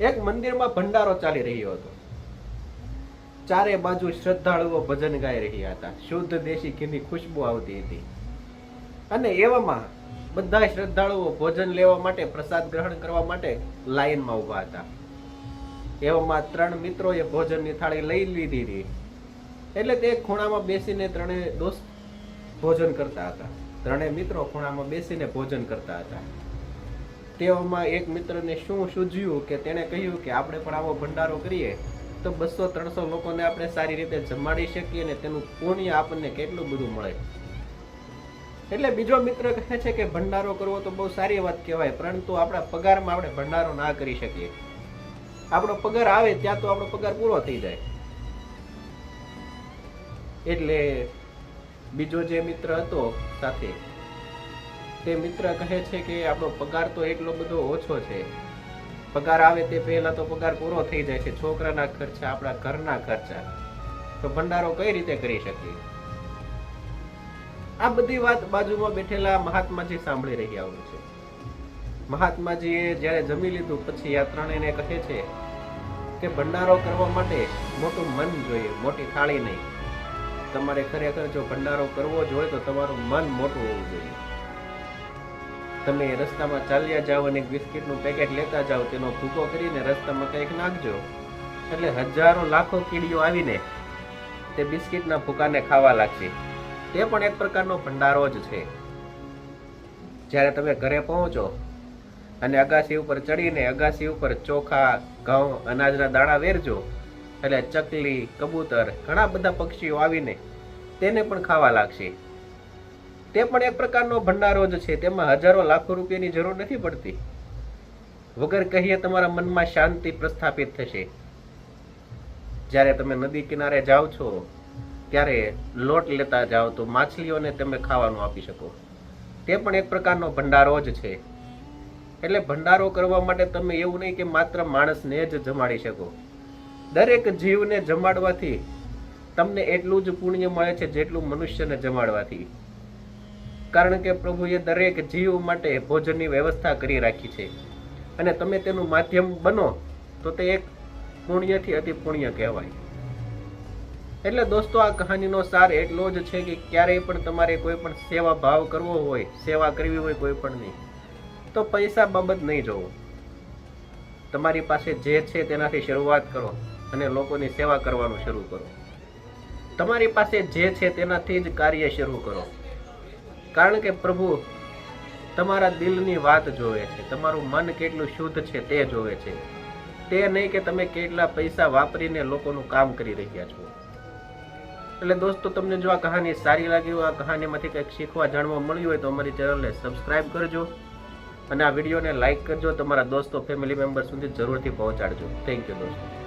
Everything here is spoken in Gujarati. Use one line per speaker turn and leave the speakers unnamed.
એક મંદિરમાં ભંડારો ચાલી રહ્યો હતો. ચારે બાજુ શ્રદ્ધાળુઓ ભજન ગાઈ રહ્યા હતા. શુદ્ધ દેશી ઘીની ખુશ્બુ આવતી હતી. અને એવામાં બધા શ્રદ્ધાળુઓ ભોજન લેવા માટે પ્રસાદ ગ્રહણ કરવા માટે લાઈનમાં ઊભા હતા. એવામાં ત્રણ મિત્રોએ ભોજનની થાળી લઈ લીધી હતી. એટલે તે ખૂણામાં બેસીને ત્રણે દોસ્ત ભોજન કરતા હતા. ત્રણેય મિત્રો ખૂણામાં બેસીને ભોજન કરતા હતા. તેવામાં એક મિત્રને શું સૂઝ્યું કે તેણે કહ્યું કે આપણે પણ આવો ભંડારો કરીએ, તો બસો ત્રણસો લોકોને આપણે સારી રીતે જમાડી શકીએ અને તેનું પુણ્ય આપણને કેટલું બધું મળે. એટલે બીજો મિત્ર કહે છે કે ભંડારો કરવો તો બહુ સારી વાત કહેવાય, પરંતુ આપણા પગારમાં આપણે ભંડારો ના કરી શકીએ. આપણો પગાર આવે ત્યાં તો આપણો પગાર પૂરો થઈ જાય. એટલે બીજો જે મિત્ર હતો સાથે તે મિત્ર કહે છે કે આપણો પગાર તો એટલો બધો ઓછો છે. પગાર આવે તે પહેલા તો પગાર પૂરો થઈ જાય છે. છોકરાના ખર્ચા, આપણા ઘરના ખર્ચા. તો ભંડારો કઈ રીતે કરી શકીએ? આ બધી વાત બાજુમાં બેઠેલા મહાત્માજી સાંભળી રહ્યા હોય છે. મહાત્માજીએ જ્યારે જમી લીધું, પછી આ ત્રણેયને કહે છે કે ભંડારો કરવા માટે મોટું મન જોઈએ, મોટી થાળી નહીં. તમારે ખરેખર જો ભંડારો કરવો જ હોય તો તમારું મન મોટું હોવું જોઈએ. તમે રસ્તામાં ચાલ્યા જાઓ અને એક બિસ્કિટનું પેકેટ લેતા જાઓ, તેનો ભૂકો કરીને રસ્તામાં કંઈક નાખજો. એટલે હજારો લાખો કીડીઓ આવીને તે બિસ્કિટના ભૂકાને ખાવા લાગશે. તે પણ એક પ્રકારનો ભંડારો જ છે. જ્યારે તમે ઘરે પહોંચો અને અગાસી ઉપર ચડીને અગાસી ઉપર ચોખા, ઘઉં, અનાજના દાણા વેરજો, એટલે ચકલી, કબૂતર, ઘણા બધા પક્ષીઓ આવીને તેને પણ ખાવા લાગશે. તે પણ એક પ્રકારનો ભંડારો જ છે. તેમાં હજારો લાખો રૂપિયાની જરૂર નથી પડતી. વગર કહીએ તમારા મનમાં શાંતિ પ્રસ્થાપિત થશે. જ્યારે તમે નદી કિનારે જાઓ છો, ત્યારે લોટ લેતા જાઓ તો માછલીઓને તમે ખાવાનું આપી શકો. તે પણ એક પ્રકારનો ભંડારો જ છે. એટલે ભંડારો કરવા માટે તમે એવું નહીં કે માત્ર માણસને જ જમાડી શકો. દરેક જીવને જમાડવાથી તમને એટલું જ પુણ્ય મળે છે જેટલું મનુષ્યને જમાડવાથી. કારણ કે પ્રભુએ દરેક જીવ માટે ભોજનની વ્યવસ્થા કરી રાખી છે. અને તમે તેનું માધ્યમ બનો, તો તે એક પુણ્યથી અતિ પુણ્ય કહેવાય. એટલે દોસ્તો, આ કહાનીનો સાર એટલો જ છે કે ક્યારેય પણ તમારે કોઈ પણ સેવા ભાવ કરવો હોય, સેવા કરવી હોય કોઈ પણ નહીં તો પૈસા બાબત નહીં જોવો. તમારી પાસે જે છે તેનાથી શરૂઆત કરો અને લોકોની સેવા કરવાનું શરૂ કરો. તમારી પાસે જે છે તેનાથી જ કાર્ય શરૂ કરો. કારણ કે પ્રભુ, તમારા દિલની વાત જોવે છે, તમારું મન કેટલું શુદ્ધ છે તે જોવે છે. તે નહીં કે તમે કેટલા પૈસા વાપરીને લોકોનું કામ કરી રહ્યા છો. એટલે દોસ્તો, તમને જો આ કહાની સારી લાગી હોય, આ કહાનીમાંથી કંઈક શીખવા જાણવા મળ્યું હોય તો અમારી ચેનલને સબસ્ક્રાઇબ કરજો અને આ વિડીયોને લાઇક કરજો, તમારા દોસ્તો ફેમિલી મેમ્બર સુધી જરૂરથી પહોંચાડજો. થેન્ક યુ દોસ્તો.